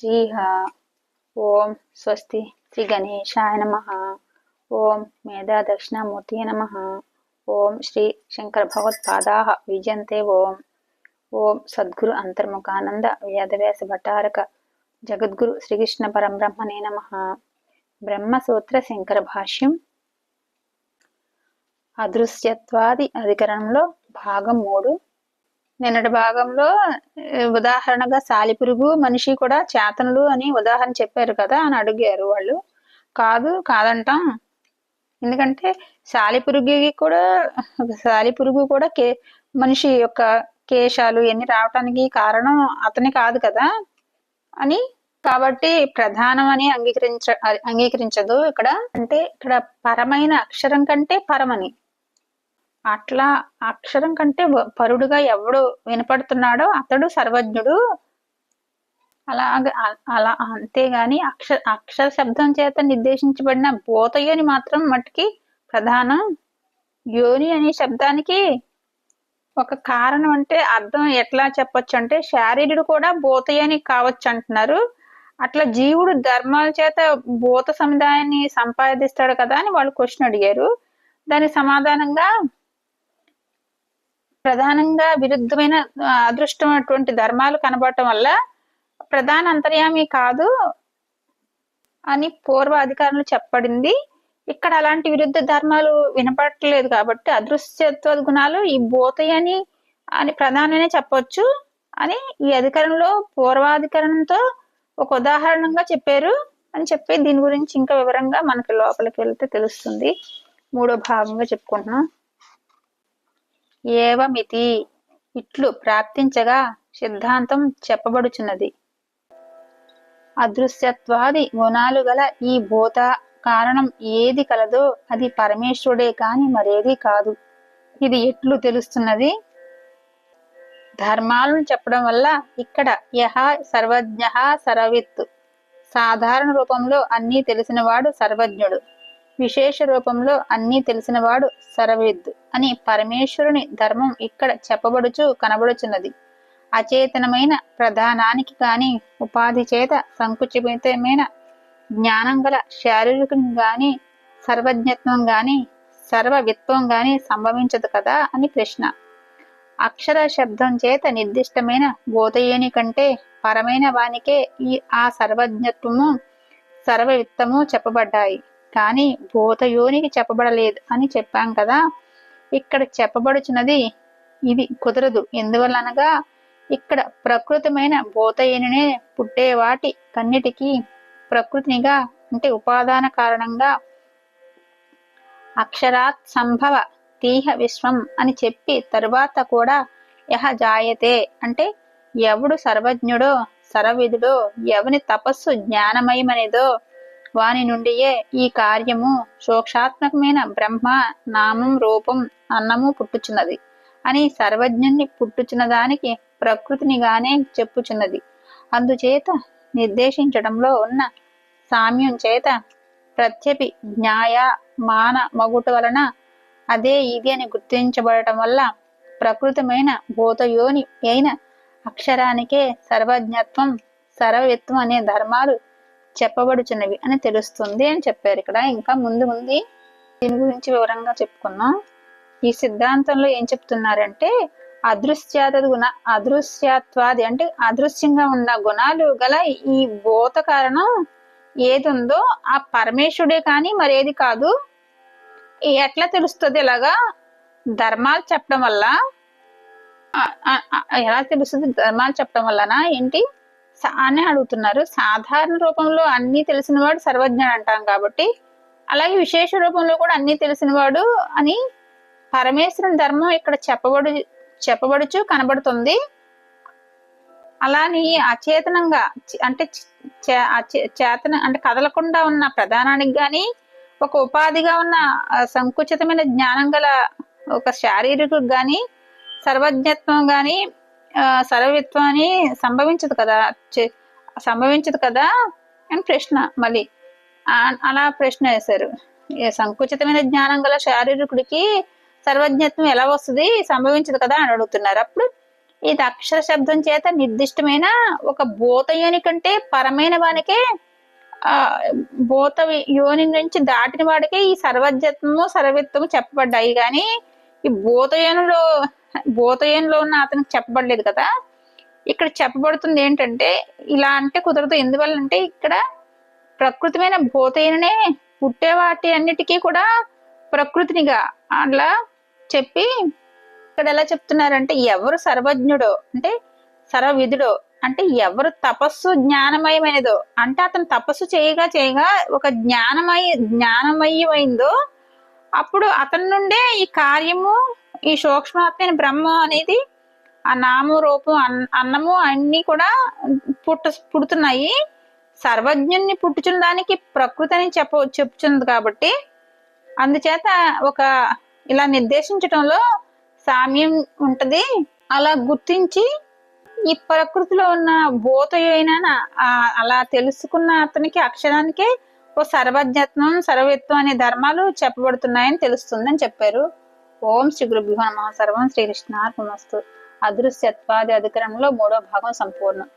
శ్రీహ. ఓం స్వస్తి శ్రీ గణేశాయ నమ. ఓం మేధా దక్షిణామూర్తి నమ. ఓం శ్రీ శంకర భగవత్పాదా విజయంతే ఓం. ఓం సద్గురు అంతర్ముఖానంద వేదవ్యాస భటారక జగద్గురు శ్రీకృష్ణ పరబ్రహ్మణే నమ. బ్రహ్మసూత్ర శంకర భాష్యం. అదృశ్యత్వాది అధికరణంలో భాగం మూడు. నిన్నటి భాగంలో ఉదాహరణగా సాలిపురుగు మనిషి కూడా చేతనులు అని ఉదాహరణ చెప్పారు కదా అని అడిగారు వాళ్ళు. కాదు కాదంటాం. ఎందుకంటే సాలిపురుగుకి కూడా సాలిపురుగు కూడా కే మనిషి యొక్క కేశాలు ఎన్ని రావటానికి కారణం అతని కాదు కదా అని. కాబట్టి ప్రధానం అని అంగీకరించ అంగీకరించదు ఇక్కడ. అంటే ఇక్కడ పరమైన అక్షరం కంటే పరమని. అట్లా అక్షరం కంటే పరుడుగా ఎవడు వినపడుతున్నాడో అతడు సర్వజ్ఞుడు. అలాగ అలా అంతేగాని అక్షర అక్షర శబ్దం చేత నిర్దేశించబడిన భూతయోని మాత్రం మట్టుకి ప్రధానం. యోని అనే శబ్దానికి ఒక కారణం అంటే అర్థం ఎట్లా చెప్పొచ్చు అంటే శారీరుడు కూడా భూతయోని కావచ్చు అంటున్నారు. అట్లా జీవుడు ధర్మాల చేత భూత సముదాయాన్ని సంపాదిస్తాడు కదా అని వాళ్ళు క్వశ్చన్ అడిగారు. దానికి సమాధానంగా ప్రధానంగా విరుద్ధమైన అదృష్టమైనటువంటి ధర్మాలు కనబడటం వల్ల ప్రధాన అంతర్యామి కాదు అని పూర్వ అధికారులు చెప్పబడింది. ఇక్కడ అలాంటి విరుద్ధ ధర్మాలు వినపడట్లేదు కాబట్టి అదృశ్యత్వ గుణాలు ఈ బోతయని అని ప్రధానమే చెప్పొచ్చు అని ఈ అధికారంలో పూర్వాధికరణంతో ఒక ఉదాహరణగా చెప్పారు అని చెప్పి దీని గురించి ఇంకా వివరంగా మనకి లోపలికి వెళ్తే తెలుస్తుంది. మూడో భాగంగా చెప్పుకుంటున్నాం. ఏవమితి? ఇట్లు ప్రాప్తించగా సిద్ధాంతం చెప్పబడుచున్నది. అదృశ్యత్వాది గుణాలు గల ఈ భూత కారణం ఏది కలదో అది పరమేశ్వరుడే కాని మరేది కాదు. ఇది ఎట్లు తెలుస్తున్నది? ధర్మాలను చెప్పడం వల్ల ఇక్కడ యహ సర్వజ్ఞ సర్వవిత్. సాధారణ రూపంలో అన్నీ తెలిసినవాడు సర్వజ్ఞుడు. విశేష రూపంలో అన్నీ తెలిసినవాడు సర్వవిద్ అని పరమేశ్వరుని ధర్మం ఇక్కడ చెప్పబడుచు కనబడుచున్నది. అచేతనమైన ప్రధానానికి కాని ఉపాధి చేత సంకుచితమైన జ్ఞానం గల శారీరకం గాని సర్వజ్ఞత్వం గాని సర్వవిత్వం గాని సంభవించదు కదా అని ప్రశ్న అక్షర శబ్దం చేత నిర్దిష్టమైన బోధయేని కంటే పరమైన వానికే ఈ ఆ సర్వజ్ఞత్వము సర్వవిత్తము చెప్పబడ్డాయి. కానీ భూతయోనికి చెప్పబడలేదు అని చెప్పాం కదా. ఇక్కడ చెప్పబడుచున్నది ఇది కుదరదు. ఎందువల్లనగా ఇక్కడ ప్రకృతమైన భూతయేనినే పుట్టే వాటి కన్నిటికి ప్రకృతినిగా అంటే ఉపాదాన కారణంగా అక్షరాత్ సంభవ తీహ విశ్వం అని చెప్పి తరువాత కూడా యహ జాయతే. అంటే ఎవడు సర్వజ్ఞుడో సర్వవిధుడో ఎవని తపస్సు జ్ఞానమయమనేదో వాని నుండియే ఈ కార్యము సూక్షాత్మకమైన బ్రహ్మ నామం రూపం అన్నము పుట్టుచున్నది అని సర్వజ్ఞుణ్ణి పుట్టుచున్న దానికి ప్రకృతినిగానే చెప్పుచున్నది. అందుచేత నిర్దేశించడంలో ఉన్న సామ్యం చేత ప్రత్యపి న్యాయ మాన మగుట వలన అదే ఇది అని గుర్తించబడటం వల్ల ప్రకృతమైన భూతయోని అయిన అక్షరానికే సర్వజ్ఞత్వం సర్వవిత్వం అనే ధర్మాలు చెప్పబడుచున్నవి అని తెలుస్తుంది అని చెప్పారు ఇక్కడ. ఇంకా ముందు ఉంది దీని గురించి వివరంగా చెప్పుకున్నాం. ఈ సిద్ధాంతంలో ఏం చెప్తున్నారంటే అదృశ్యాత గుణ అదృశ్యత్వాది అంటే అదృశ్యంగా ఉన్న గుణాలు గల ఈ భూత కారణం ఏది ఉందో ఆ పరమేశ్వరుడే కానీ మరేది కాదు. ఎట్లా తెలుస్తుంది ఇలాగా? ధర్మాలు చెప్పడం వల్ల ఎలా తెలుస్తుంది? ధర్మాలు చెప్పడం వల్లనా? ఏంటి? అని అడుగుతున్నారు. సాధారణ రూపంలో అన్ని తెలిసినవాడు సర్వజ్ఞుడు అంటాం కాబట్టి అలాగే విశేష రూపంలో కూడా అన్ని తెలిసినవాడు అని పరమేశ్వరుని ధర్మం ఇక్కడ చెప్పబడు చెప్పబడుచు కనబడుతుంది. అలాని అచేతనంగా అంటే చే- చేతన అంటే కదలకుండా ఉన్న ప్రధానానికి కానీ ఒక ఉపాధిగా ఉన్న సంకుచితమైన జ్ఞానం గల ఒక శారీరకు కానీ సర్వజ్ఞత్వం కానీ సర్వవిత్వాన్ని సంభవించదు కదా సంభవించదు కదా అని ప్రశ్న మళ్ళీ. ఆ- అలా ప్రశ్న వేశారు. సంకుచితమైన జ్ఞానం గల శారీరకుడికి సర్వజ్ఞత్వం ఎలా వస్తుంది? సంభవించదు కదా అని అడుగుతున్నారు. అప్పుడు ఇది అక్షర శబ్దం చేత నిర్దిష్టమైన ఒక భూత యోని కంటే పరమైన వానికే ఆ భూత యోని నుంచి దాటిన వాడికే ఈ సర్వజ్ఞత్వము సర్వత్వము చెప్పబడ్డాయి. కానీ ఈ భూతయోనిలో భూతయోనిలో ఉన్న అతనికి చెప్పబడలేదు కదా? ఇక్కడ చెప్పబడుతుంది ఏంటంటే ఇలా అంటే కుదరదు. ఎందువల్ల అంటే ఇక్కడ ప్రకృతిమైన భూతయోనే పుట్టే వాటి అన్నిటికీ కూడా ప్రకృతినిగా అలా చెప్పి ఇక్కడ ఎలా చెప్తున్నారంటే ఎవరు సర్వజ్ఞుడో అంటే సర్వవిధుడో అంటే ఎవరు తపస్సు జ్ఞానమయమైనదో అంటే అతను తపస్సు చేయగా చేయగా ఒక జ్ఞానమయ జ్ఞానమయమైందో అప్పుడు అతని నుండే ఈ కార్యము ఈ సూక్ష్మాత్మైన బ్రహ్మ అనేది ఆ నాము రూపం అన్నము అన్ని కూడా పుట్ట పుడుతున్నాయి. సర్వజ్ఞుణ్ణి పుట్టుచున్న దానికి ప్రకృతి అని చెప్ప చెప్పుచుంది కాబట్టి అందుచేత ఒక ఇలా నిర్దేశించటంలో సామ్యం ఉంటది. అలా గుర్తించి ఈ ప్రకృతిలో ఉన్న భూతయైన అలా తెలుసుకున్న అతనికి అక్షరానికి ఓ సర్వజ్ఞత్వం సర్వత్వం అనే ధర్మాలు చెప్పబడుతున్నాయని తెలుస్తుందని చెప్పారు. ఓం శ్రీ గురుభ్యో నమ. సర్వం శ్రీకృష్ణార్పణస్తు అదృశ్యత్వాది అధికరణంలో మూడో భాగం సంపూర్ణం.